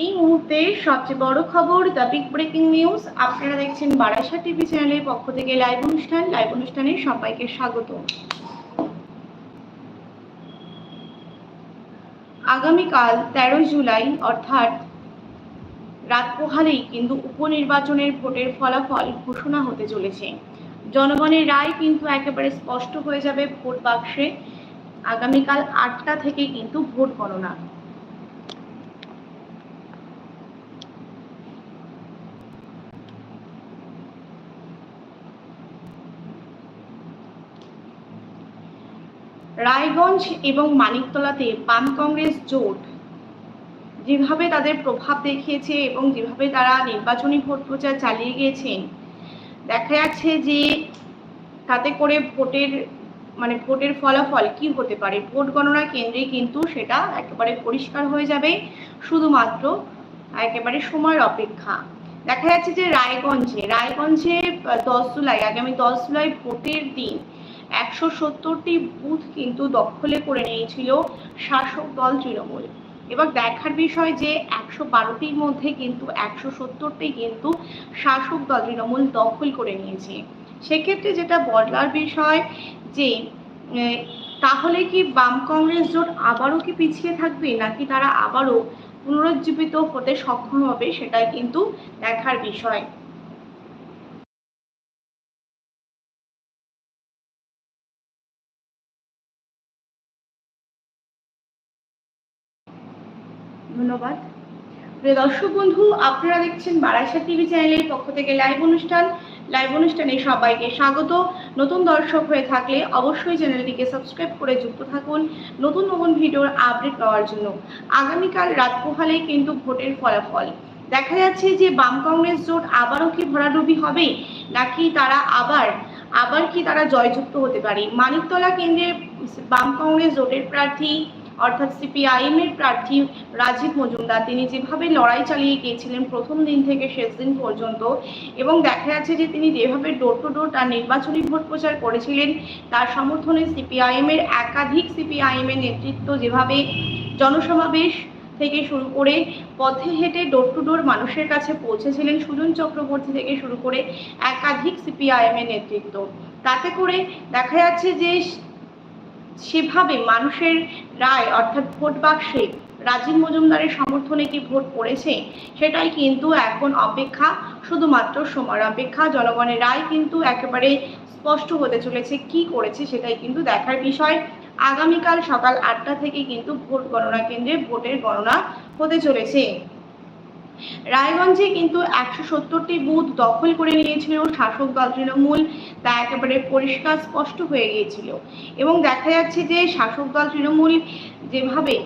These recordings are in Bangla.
এই মুহূর্তে সবচেয়ে বড় খবর দ্য বিগ ব্রেকিং নিউজ। আপনারা দেখছেন বারাসা টিভি চ্যানেলের পক্ষ থেকে লাইভ অনুষ্ঠান। লাইভ অনুষ্ঠানে সবাইকে স্বাগত। আগামীকাল তেরো জুলাই, অর্থাৎ রাত পোহালেই কিন্তু উপনির্বাচনের ভোটের ফলাফল ঘোষণা হতে চলেছে। জনগণের রায় কিন্তু একেবারে স্পষ্ট হয়ে যাবে ভোট বাক্সে। আগামীকাল আটটা থেকে কিন্তু ভোট গণনা। রায়গঞ্জ এবং মানিকতলাতে বাম কংগ্রেস জোট যেভাবে তাদের প্রভাব দেখিয়েছে এবং যেভাবে তারা নির্বাচনী ভোট প্রচার চালিয়ে গিয়েছেন, দেখা যাচ্ছে যে তাতে করে ভোটের মানে ভোটের ফলাফল কি হতে পারে? ভোট গণনা কেন্দ্রে কিন্তু সেটা একেবারে পরিষ্কার হয়ে যাবে, শুধুমাত্র একেবারে সময়ের অপেক্ষা। দেখা যাচ্ছে যে রায়গঞ্জে রায়গঞ্জে দশ জুলাই, আগামী দশ জুলাই ভোটের দিন একশো সত্তরটি বুথ কিন্তু দখলে করে নিয়েছিল শাসক দল তৃণমূল। এবার দেখার বিষয় যে একশো বারোটির মধ্যে কিন্তু একশো সত্তরটি কিন্তু শাসক দল তৃণমূল দখল করে নিয়েছে। সেক্ষেত্রে যেটা বলার বিষয় যে তাহলে কি বাম কংগ্রেস জোট আবারও কি পিছিয়ে থাকবে নাকি তারা আবারও পুনরুজ্জীবিত হতে সক্ষম হবে সেটাই কিন্তু দেখার বিষয়। ধন্যবাদ। প্রিয় দর্শক বন্ধু, আপনারা দেখছেন বারাসা টিভি চ্যানেলের পক্ষ থেকে লাইভ অনুষ্ঠান। লাইভ অনুষ্ঠানে সবাইকে স্বাগত। নতুন দর্শক হয়ে থাকলে অবশ্যই চ্যানেলটিকে সাবস্ক্রাইব করে যুক্ত থাকুন। নতুন নতুন ভিডিওর আপডেট পাওয়ার জন্য। আগামীকাল রাত পোহালেই কিন্তু ভোটের ফলাফল। দেখা যাচ্ছে যে বাম কংগ্রেস জোট আবারও কি ভরাডুবি হবে, নাকি তারা আবার আবার কি তারা জয়যুক্ত হতে পারে? মানিকতলা কেন্দ্রে বাম কংগ্রেস জোটের প্রার্থী অর্থাৎ সিপিআইএম এর প্রার্থী রাজীব মজুমদার, তিনি যেভাবে লড়াই চালিয়ে গিয়েছিলেন প্রথম দিন থেকে শেষ দিন পর্যন্ত, এবং দেখা যাচ্ছে যে তিনি যেভাবে ডোর টু ডোর তার নির্বাচনী ভোট প্রচার করেছিলেন, তার সমর্থনে সিপিআইএম এর একাধিক সিপিআইএম এর নেতৃত্ব যেভাবে জনসমাবেশ থেকে শুরু করে পথে হেঁটে ডোর টু ডোর মানুষের কাছে পৌঁছেছিলেন, সুজন চক্রবর্তী থেকে শুরু করে একাধিক সিপিআইএম এর নেতৃত্ব। তাতে করে দেখা যাচ্ছে যে সেভাবে মানুষের রায় অর্থাৎ ভোট বাক্সে রাজীব মজুমদারের সমর্থনে কি ভোট পড়েছে, সেটাই কিন্তু এখন অপেক্ষা শুধুমাত্র সময়ের অপেক্ষা জনগণের রায় কিন্তু একেবারে স্পষ্ট হতে চলেছে কি করেছে সেটাই কিন্তু দেখার বিষয়। আগামীকাল সকাল আটটা থেকে কিন্তু ভোট গণনা কেন্দ্রে ভোটের গণনা হতে চলেছে। রায়গঞ্জে কিন্তু একশো সত্তরটি বুথ দখল করে নিয়েছিল শাসক দল তৃণমূল, তা একেবারে পরিষ্কার স্পষ্ট হয়ে গিয়েছিল। এবং দেখা যাচ্ছে যে শাসক দল তৃণমূল যেভাবে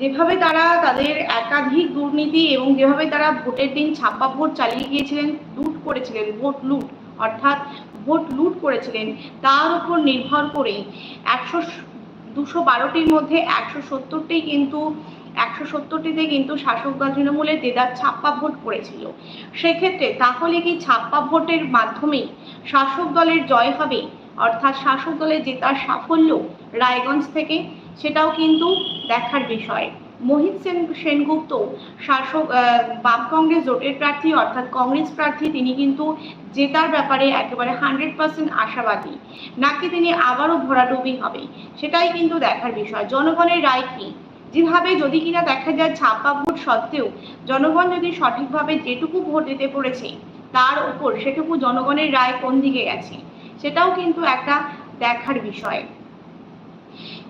যেভাবে তারা তাদের একাধিক দুর্নীতি এবং যেভাবে তারা ভোটের দিন ছাপ্পা ভোট চালিয়ে গিয়েছিলেন, লুট করেছিলেন, ভোট লুট, অর্থাৎ ভোট লুট করেছিলেন, তার উপর নির্ভর করে একশো, দুশো বারোটির মধ্যে একশো সত্তরটি কিন্তু একশো সত্তরটিতে কিন্তু শাসক দল তৃণমূলের দেদার ছাপ্পা ভোট করেছিল। সেক্ষেত্রে তাহলে কি ছাপ্পা ভোটের মাধ্যমেই শাসক দলের জয় হবে? অর্থাৎ শাসক দলের জেতার সাফল্য রায়গঞ্জ থেকে? সেটাও কিন্তু দেখার বিষয়। মোহিত সেন সেনগুপ্ত শাসক বাম কংগ্রেস জোটের প্রার্থী, অর্থাৎ কংগ্রেস প্রার্থী, তিনি কিন্তু জেতার ব্যাপারে একেবারে হান্ড্রেড পার্সেন্ট আশাবাদী। নাকি তিনি আবারও ভরাডুবি হবে? সেটাই কিন্তু দেখার বিষয়। জনগণের রায় কি? যেভাবে যদি কিনা দেখা যায় ছাপ্পা ভোট সত্ত্বেও জনগণ যদি সঠিকভাবে যেটুকু ভোট দিতে পড়েছে, তার উপর সেটুকু জনগণের রায় কোন দিকে গেছে, সেটাও কিন্তু একটা দেখার বিষয়।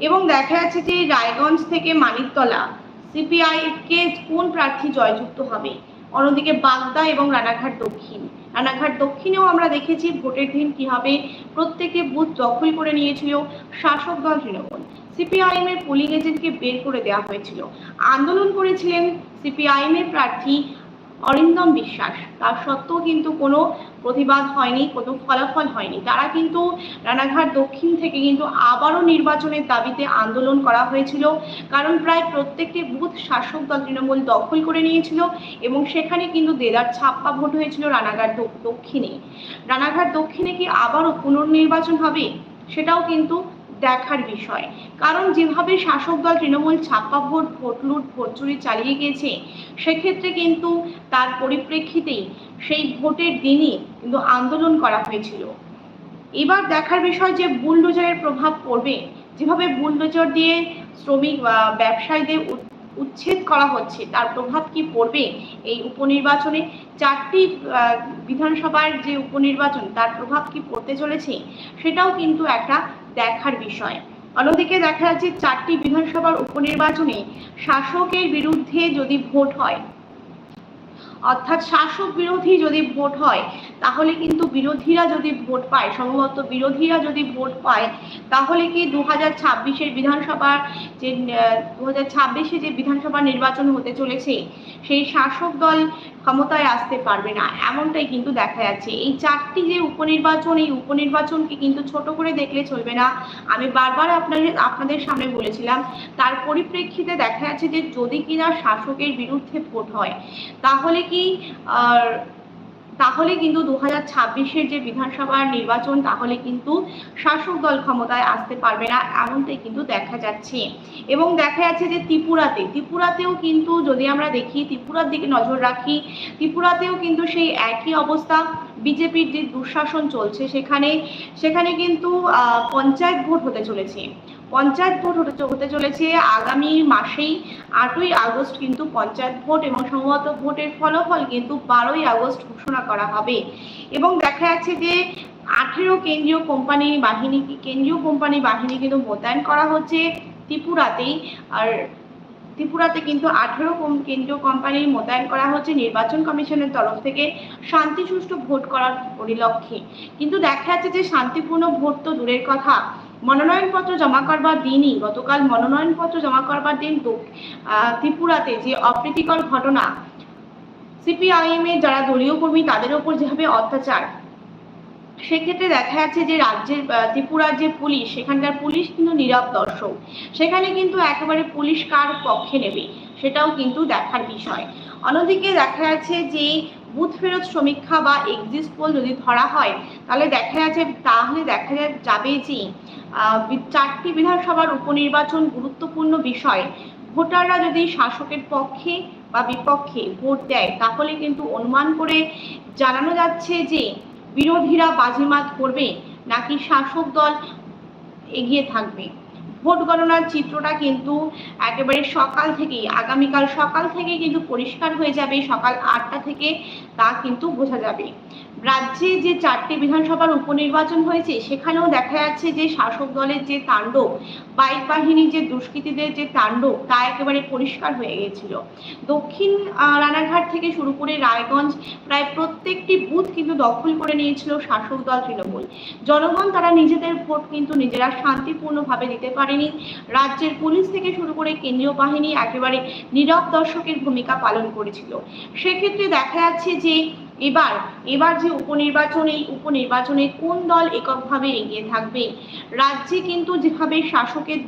এবং দেখা যাচ্ছে যে রায়গঞ্জ থেকে মানিকতলা সিপিআই কে কোন প্রার্থী জয়যুক্ত হবে? অন্যদিকে বাগদা এবং রানাঘাট দক্ষিণ। রানাঘাট দক্ষিণেও আমরা দেখেছি ভোটের দিন কীভাবে প্রত্যেকে বুথ দখল করে নিয়েছিল শাসক দল তৃণমূল। সিপিআইএম এর পোলিং এজেন্টকে বের করে দেওয়া হয়েছিল। আন্দোলন করেছিলেন সিপিআইএম এর প্রার্থী অরিন্দম বিশ্বাস। তার সত্ত্বেও কিন্তু কোনো প্রতিবাদ হয়নি, কোনো ফলাফল হয়নি। তারা কিন্তু রানাঘাট দক্ষিণ থেকে কিন্তু আবারও নির্বাচনের দাবিতে আন্দোলন করা হয়েছিল। কারণ প্রায় প্রত্যেকটি বুথ শাসক দল তৃণমূল দখল করে নিয়েছিল এবং সেখানে কিন্তু দেদার ছাপ্পা ভোট হয়েছিল রানাঘাট দক্ষিণে। রানাঘাট দক্ষিণে কি আবারও পুনর্নির্বাচন হবে? সেটাও কিন্তু দেখার বিষয়। কারণ যেভাবে শাসক দল তৃণমূল ছাপ্পা ভোট ভোট লুট, ভোট চুরি চালিয়ে গিয়েছে, সেক্ষেত্রে কিন্তু তার পরিপ্রেক্ষিতেই সেই ভোটের দিনই কিন্তু আন্দোলন করা হয়েছিল। এবার দেখার বিষয় যে বুলডোজারের প্রভাব পড়বে, যেভাবে বুলডোজার দিয়ে শ্রমিক ব্যবসায়ীদের উচ্ছেদ করা হচ্ছে, তার প্রভাব কি পড়বে এই উপনির্বাচনে? চারটি বিধানসভার যে উপনির্বাচন, তার প্রভাব কি পড়তে চলেছে? সেটাও কিন্তু একটা দেখার বিষয়। অন্যদিকে দেখা যাচ্ছে চারটি বিধানসভার উপনির্বাচনে শাসকের বিরুদ্ধে যদি ভোট হয়, অর্থাৎ শাসক বিরোধী যদি ভোট হয়, তাহলে কিন্তু বিরোধীরা যদি ভোট পায়, সম্ভবত বিরোধীরা যদি ভোট পায়, তাহলে কি দু হাজার ছাব্বিশের বিধানসভার যে দু হাজার ছাব্বিশে যে বিধানসভা নির্বাচন হতে চলেছে, সেই শাসক দল ক্ষমতায় আসতে পারবে না। এমনটাই কিন্তু দেখা যাচ্ছে। এই চারটি যে উপনির্বাচন, এই উপনির্বাচনকে কিন্তু ছোট করে দেখলে চলবে না। আমি বারবার আপনাদের আপনাদের সামনে বলেছিলাম, তার পরিপ্রেক্ষিতে দেখা যাচ্ছে যে যদি কিনা শাসকের বিরুদ্ধে ভোট হয়, তাহলে কি আর তাহলে কিন্তু দু হাজার ছাব্বিশের যে বিধানসভার নির্বাচন, তাহলে কিন্তু শাসক দল ক্ষমতায় আসতে পারবে না, এমনটাই কিন্তু দেখা যাচ্ছে। এবং দেখা যাচ্ছে যে ত্রিপুরাতে, ত্রিপুরাতেও কিন্তু যদি আমরা দেখি, ত্রিপুরার দিকে নজর রাখি, ত্রিপুরাতেও কিন্তু সেই একই অবস্থা। বিজেপির যে দুঃশাসন চলছে, সেখানে সেখানে কিন্তু পঞ্চায়েত ভোট হতে চলেছে। পঞ্চায়েত ভোট হতে চলেছে আগামী মাসেই আটই আগস্ট কিন্তু পঞ্চায়েত ভোট এবং সম্ভবত ভোটের ফলাফল কিন্তু বারোই আগস্ট ঘোষণা করা হবে। এবং দেখা যাচ্ছে যে আঠেরো কেন্দ্রীয় কোম্পানি বাহিনী, কেন্দ্রীয় কোম্পানি বাহিনী কিন্তু মোতায়েন করা হচ্ছে ত্রিপুরাতেই। আর ত্রিপুরাতে কিন্তু আঠেরো কেন্দ্রীয় কোম্পানি মোতায়েন করা হচ্ছে নির্বাচন কমিশনের তরফ থেকে শান্তি সুষ্ঠু ভোট করার পরিলক্ষ্যে কিন্তু দেখা যাচ্ছে যে শান্তিপূর্ণ ভোট তো দূরের কথা। মনোনয়নপত্র জমা করবার দিনই, গতকাল মনোনয়নপত্র জমা করবার দিন ত্রিপুরাতে যে অপ্রীতিকর ঘটনা সিপিআইএম এর যারা দলীয় কর্মী তাদের ওপর যেভাবে অত্যাচার সেক্ষেত্রে দেখা যাচ্ছে যে রাজ্যের ত্রিপুরার যে পুলিশ, সেখানকার পুলিশ কিন্তু নীরব দর্শক। সেখানে কিন্তু একেবারে পুলিশ কার পক্ষে নেবে, সেটাও কিন্তু দেখার বিষয়। অন্যদিকে দেখা যাচ্ছে যে বুথ ফেরত সমীক্ষা বা এক্সিস্ট পোল যদি ধরা হয়, তাহলে দেখা যাচ্ছে, তাহলে দেখা যাবে যে চারটি বিধানসভার উপনির্বাচন গুরুত্বপূর্ণ বিষয়। ভোটাররা যদি শাসকের পক্ষে বা বিপক্ষে ভোট দেয়, তাহলে কিন্তু অনুমান করে জানানো যাচ্ছে যে বিরোধীরা বাজিমাত করবে নাকি শাসক দল এগিয়ে থাকবে? ভোট গণনার চিত্রটা কিন্তু একেবারে সকাল থেকেই, আগামীকাল সকাল থেকে কিন্তু পরিষ্কার হয়ে যাবে। সকাল আটটা থেকে তা কিন্তু বোঝা যাবে। রাজ্যে যে চারটি বিধানসভার উপনির্বাচন হয়েছে, সেখানেও দেখা যাচ্ছে যে শাসক দলের যে তাণ্ডব, বাইক বাহিনীর যে দুষ্কৃতীদের যে তাণ্ডব, তা একেবারে পরিষ্কার হয়ে গিয়েছিল। দক্ষিণ রানাঘাট থেকে শুরু করে রায়গঞ্জ, প্রায় প্রত্যেকটি বুথ কিন্তু দখল করে নিয়েছিল শাসক দল তৃণমূল। জনগণ তারা নিজেদের ভোট কিন্তু নিজেরা শান্তিপূর্ণভাবে দিতে পারেনি। রাজ্যের পুলিশ থেকে শুরু করে কেন্দ্রীয় বাহিনী একেবারে নীরব দর্শকের ভূমিকা পালন করেছিল। সেক্ষেত্রে দেখা যাচ্ছে যে এবার এবার যে উপনির্বাচন, এই উপনির্বাচনে কোন দল এককভাবে এগিয়ে থাকবে? রাজ্যে কিন্তু যেভাবে শাসকের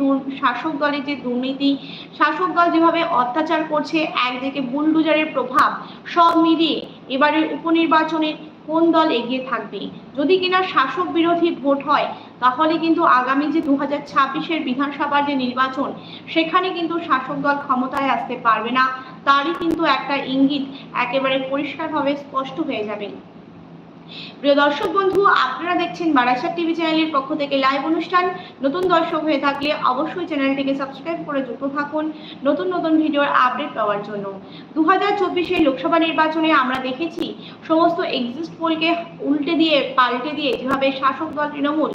শাসক দলের যে দুর্নীতি, শাসক দল যেভাবে অত্যাচার করছে, একদিকে বুলডুজারের প্রভাব, সব মিলিয়ে এবারের উপনির্বাচনে কোন দল এগিয়ে থাকবে? যদি কিনা শাসক বিরোধী ভোট হয়, তাহলে কিন্তু আগামী যে দু হাজার ছাব্বিশের বিধানসভার যে নির্বাচন, সেখানে কিন্তু শাসক দল ক্ষমতায় আসতে পারবে না। তারই কিন্তু একটা ইঙ্গিত একেবারে পরিষ্কারভাবে স্পষ্ট হয়ে যাবে। প্রিয় দর্শক বন্ধু, আপনারা দেখছেন বারাসাত টিভি চ্যানেলের পক্ষ থেকে লাইভ অনুষ্ঠান। নতুন দর্শক হয়ে থাকলে অবশ্যই চ্যানেলটিকে সাবস্ক্রাইব করে যুক্ত থাকুন নতুন নতুন ভিডিওর আপডেট পাওয়ার জন্য। দু হাজার লোকসভা নির্বাচনে আমরা দেখেছি, সমস্ত এক্সিস্ট পোলকে উল্টে দিয়ে, পাল্টে দিয়ে যেভাবে শাসক দল তৃণমূল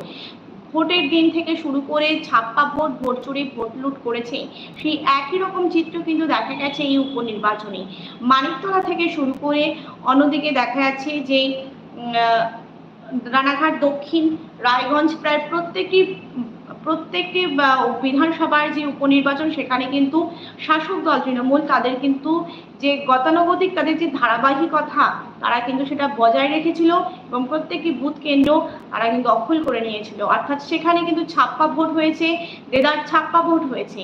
ভোটের দিন থেকে শুরু করে ছাপ্পা ভোট ভোট চুরি, ভোট লুট করেছে, সেই একই রকম চিত্র কিন্তু দেখা গেছে এই উপনির্বাচনে। মানিকতলা থেকে শুরু করে অন্যদিকে দেখা যাচ্ছে যে রানাঘাট দক্ষিণ, রায়গঞ্জ, প্রায় প্রত্যেকটি প্রত্যেকটি বিধানসভার যে উপনির্বাচন, সেখানে কিন্তু শাসক দল, তৃণমূল, তাদের কিন্তু যে গতানুগতিক তাদের যে ধারাবাহিকতা, তারা কিন্তু সেটা বজায় রেখেছিল এবং প্রত্যেকটি বুথ কেন্দ্র তারা কিন্তু দখল করে নিয়েছিল। অর্থাৎ সেখানে কিন্তু ছাপ্পা ভোট হয়েছে, দেদার ছাপ্পা ভোট হয়েছে।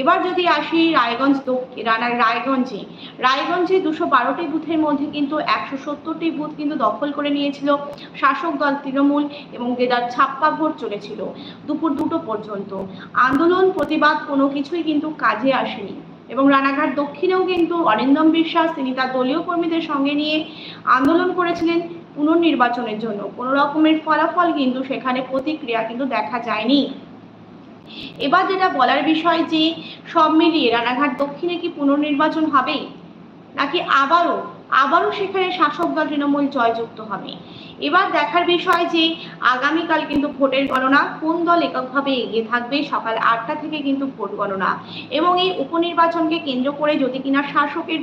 এবার যদি আসি রায়গঞ্জ দক্ষিণ রানা রায়গঞ্জে রায়গঞ্জে দুশো বারোটি বুথের মধ্যে কিন্তু একশো সত্তরটি বুথ কিন্তু দখল করে নিয়েছিল শাসক দল তৃণমূল এবং দেদার ছাপ্পা ভোট চলেছিল দুপুর দুটো পর্যন্ত। আন্দোলন, প্রতিবাদ কোনো কিছুই কিন্তু কাজে আসেনি। এবং রানাঘাট দক্ষিণেও কিন্তু অরিন্দম বিশ্বাস, তিনি তার দলীয় কর্মীদের সঙ্গে নিয়ে আন্দোলন করেছিলেন পুনর্নির্বাচনের জন্য। কোনো রকমের ফলাফল কিন্তু সেখানে প্রতিক্রিয়া কিন্তু দেখা যায়নি। এবার যেটা বলার বিষয় যে, সব মিলিয়ে রানাঘাট দক্ষিণে কি পুনর্নির্বাচন হবে? নাকি আবারও আবারও সেখানে শাসক দল তৃণমূল জয়যুক্ত হবে? এবার দেখার বিষয় যে আগামীকাল কিন্তু ভোটের গণনা কোন দল এককভাবে এগিয়ে থাকবে সকাল আটটা থেকে কিন্তু ভোট গণনা। এবং এই উপনির্বাচনকে কেন্দ্র করে যদি কিনা শাসকের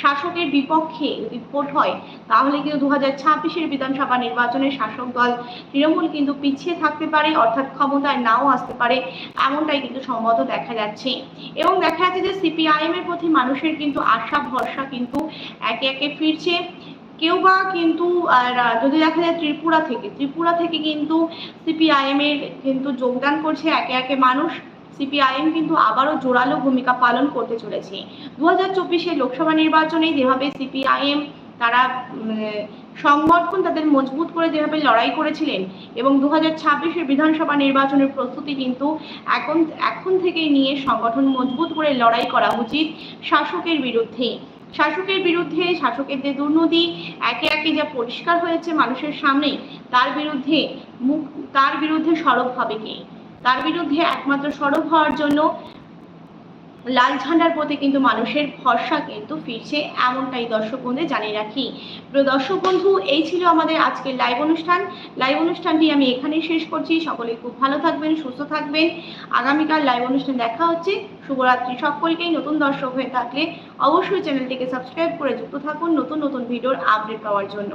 শাসকের বিপক্ষে যদি ভোট হয়, তাহলে কিন্তু দু হাজার ছাব্বিশের বিধানসভা নির্বাচনে শাসক দল তৃণমূল কিন্তু পিছিয়ে থাকতে পারে, অর্থাৎ ক্ষমতায় নাও আসতে পারে, এমনটাই কিন্তু সম্ভবত দেখা যাচ্ছে। এবং দেখা যাচ্ছে যে সিপিআইএম এর প্রতি মানুষের কিন্তু আশা, ভরসা কিন্তু একে একে ফিরছে। কেউ বা কিন্তু আর, যদি দেখা যায় ত্রিপুরা থেকে ত্রিপুরা থেকে কিন্তু সিপিআইএম এর কিন্তু যোগদান করছে একে একে মানুষ। সিপিআইএম কিন্তু আবারও জোরালো ভূমিকা পালন করতে চলেছে। দু হাজার লোকসভা নির্বাচনে যেভাবে সিপিআইএম তারা সংগঠন তাদের মজবুত করে যেভাবে লড়াই করেছিলেন এবং দু হাজার বিধানসভা নির্বাচনের প্রস্তুতি কিন্তু এখন এখন থেকেই নিয়ে সংগঠন মজবুত করে লড়াই করা উচিত শাসকের বিরুদ্ধে। শাসকের বিরুদ্ধে শাসকের যে দুর্নীতি, একে একে যা পরিষ্কার হয়েছে মানুষের সামনে তার বিরুদ্ধে মুখ, তার বিরুদ্ধে সরব হবে কে? তার বিরুদ্ধে একমাত্র সরব হওয়ার জন্য লাল ঝান্ডার প্রতি কিন্তু মানুষের ভরসা কিন্তু ফিরছে এমনটাই দর্শক বন্ধুদের জানিয়ে রাখি। প্রিয় দর্শক বন্ধু, এই ছিল আমাদের আজকের লাইভ অনুষ্ঠান। লাইভ অনুষ্ঠানটি আমি এখানেই শেষ করছি। সকলে খুব ভালো থাকবেন, সুস্থ থাকবেন। আগামীকাল লাইভ অনুষ্ঠান দেখা হচ্ছে। শুভরাত্রি সকলকেই। নতুন দর্শক হয়ে থাকলে অবশ্যই চ্যানেলটিকে সাবস্ক্রাইব করে যুক্ত থাকুন নতুন নতুন ভিডিওর আপডেট পাওয়ার জন্য।